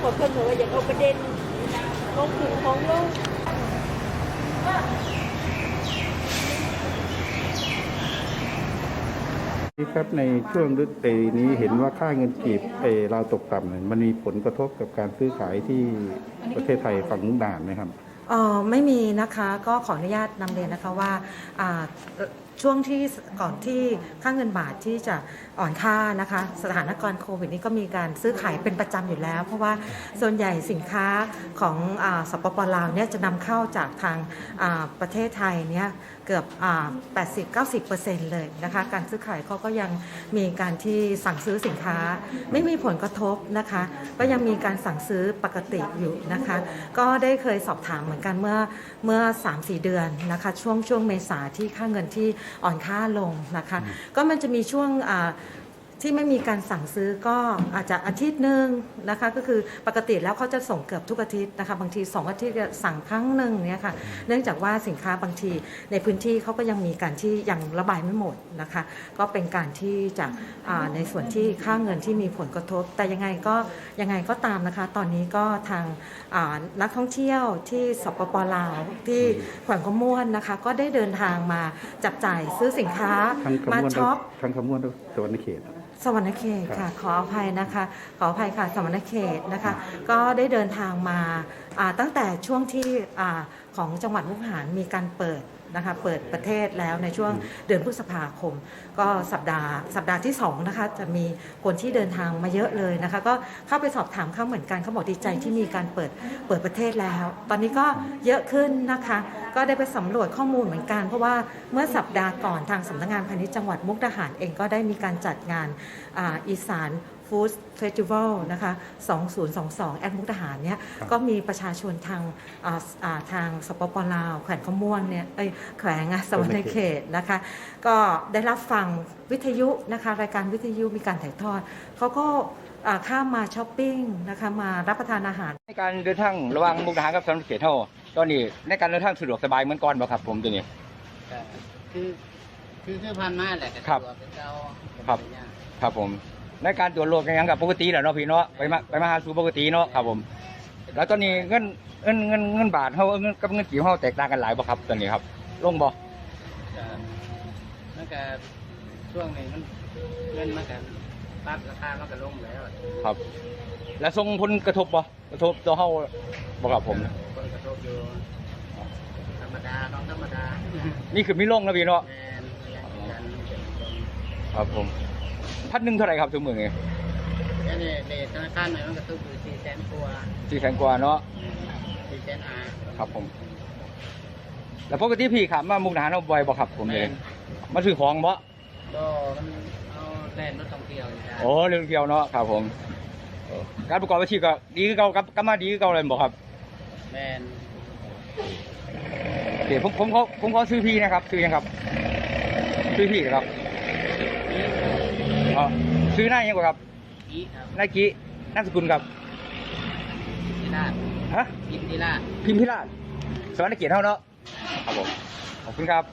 เพิ่นบอกว่าอยากเอาประเด็นของถึงของลงนี่ครับในช่วงฤดูนี้เห็นว่าค่าเงินกีบเออเราวตกต่ำเนี่ยมันมีผลกระทบกับการซื้อขายที่ประเทศไทยฝั่งมุกดาหารไหมครับ เอ่อไม่มีนะคะก็ขออนุญาตนำเรียนนะคะว่าอ่าเอ่อ ช่วงที่ก่อนที่ค่าเงินบาทที่จะอ่อนค่านะคะ สถานการณ์โควิดนี้ก็มีการซื้อขายเป็นประจำอยู่แล้ว เพราะว่าส่วนใหญ่สินค้าของอสปปลาวเนี่ยจะนำเข้าจากทางประเทศไทยเนี่ยเกือบ 80-90%เลยนะคะ การซื้อขายเขาก็ยังมีการที่สั่งซื้อสินค้า ไม่มีผลกระทบนะคะ ก็ยังมีการสั่งซื้อปกติอยู่นะคะ ก็ได้เคยสอบถามเหมือนกันเมื่อเมื่อ 3-4 เดือนนะคะ ช่วงช่วงเมษาที่ค่าเงินที่อ่อนค่าลงนะคะ ก็มันจะมีช่วงอ่า ที่ไม่มีการสั่งซื้อก็อาจจะอาทิตย์หนึ่งนะคะก็คือปกติแล้วเขาจะส่งเกือบทุกอาทิตย์นะคะบางที 2 อาทิตย์จะสั่งครั้งหนึ่งเนี่ยค่ะเนื่องจากว่าสินค้าบางทีในพื้นที่เขาก็ยังมีการที่ยังระบายไม่หมดนะคะก็เป็นการที่จะอ่าในส่วนที่ค่าเงินที่มีผลกระทบ แต่ยังไงก็ยังไงก็ตามนะคะ ตอนนี้ก็ทางอ่านักท่องเที่ยวที่สปปลาวที่แขวงขมวนนะคะก็ได้เดินทางมาจับจ่ายซื้อสินค้าทั้งขมาบวนช็อปทั้งขบวนสวรรณเขตสวรรณเขตครัค่ะบขออภัยนะคะ ขออภัยค่ะสวรรณเขตนะคะ ก็ได้เดินทางมาอ่าตั้งแต่ช่วงที่อ่าของจังหวัดมุกดาหารมีการเปิดนะคะเปิดประเทศแล้วในช่วงเดือนพฤษภาคม ก็สัปดาห์สัปดาห์ที่2นะคะจะมีคนที่เดินทางมาเยอะเลยนะคะก็เข้าไปสอบถามเขาเหมือนกันเขาบอกดีใจที่มีการเปิดเปิดประเทศแล้ว ตอนนี้ก็เยอะขึ้นนะคะ ก็ได้ไปสำรวจข้อมูลเหมือนกัน เพราะว่าเมื่อสัปดาห์ก่อนทางสำนักงานพาณิชย์จังหวัดมุกดาหารเองก็ได้มีการจัดงานอาอีสาน ฟู้ดเฟสติวัลนะคะ2022 แอดมุกดาหารเนี่ยครับก็มีประชาชนทางอ่าอ่าทางสปปลาว แขวงขม่วนเนี่ยเอ้ยแขวงอะสวรรณเขตนะคะ ก็ได้รับฟังวิทยุนะคะรายการวิทยุมีการถ่ายทอดเขาก็อ่าข้ามมาช้อปปิ้งนะคะมารับประทานอาหาร ในการเดินทางระหว่างมุกดาหารกับสวรรณเขตเท่าตอนนี้ในการเดินทางสะดวกสบายเหมือนก่อนบ่ครับผมตัวนี้ก็คือคือคือพันมาแหละก็ครับตัวเป็นเจ้าครับครับผม ในการตรวจโรคยังกับปกติแหละเนาะพี่เนาะไปมาไปมาหาสู่ปกติเนาะครับผม แล้วตอนนี้เงินเงินเงินเงินบาทเฮาเงินกับเงินกีบเฮาแตกต่างกันหลายบ่ครับตอนนี้ครับ ลงบ่ก็มันก็ช่วงนี้มันเงินมันก็ปรับราคามันก็ลงแล้วครับ แล้วส่งผลกระทบบ่กระทบต่อเฮาบ่ครับผมคนกระทบอยู่ธรรมดาต้องธรรมดานี่คือมีลงนะพี่เนาะแมนกันครับผม พันหนึงเท่าไหร่ครับทุกมื้อนี้แค่นี้เลทธนาคารใหม่มันก็ต้องอยู่สี่แสนกว่าสี่แสนกว่าเนาะสี่แสนอาครับผม แล้วปกติพี่ขับมามุกดาหารเอาบ่อยบ่ครับผมเลยมาซื้อของบ่ก็มันเอาแล่นรถท่องเที่ยวอยู่ได้โอ้เรื่องเดียวเนาะครับผมเออการประกอบอาชีพก็ดีคือเก่ากลับกลับมาดีคือเก่าเลยบอกครับแมนเดี๋ยวผมผมขอผมขอซื้อพี่นะครับ ซื้อยังครับ ซื้อพี่นะครับ อ๋อซื้อหน้ายังกว่าครับอีครับนายกี้นามสกุลครับที่ราชฮะอินทิราชพิมพิราชสวัสดิเกียรติเท่าเนาะครับผมขอบคุณครับ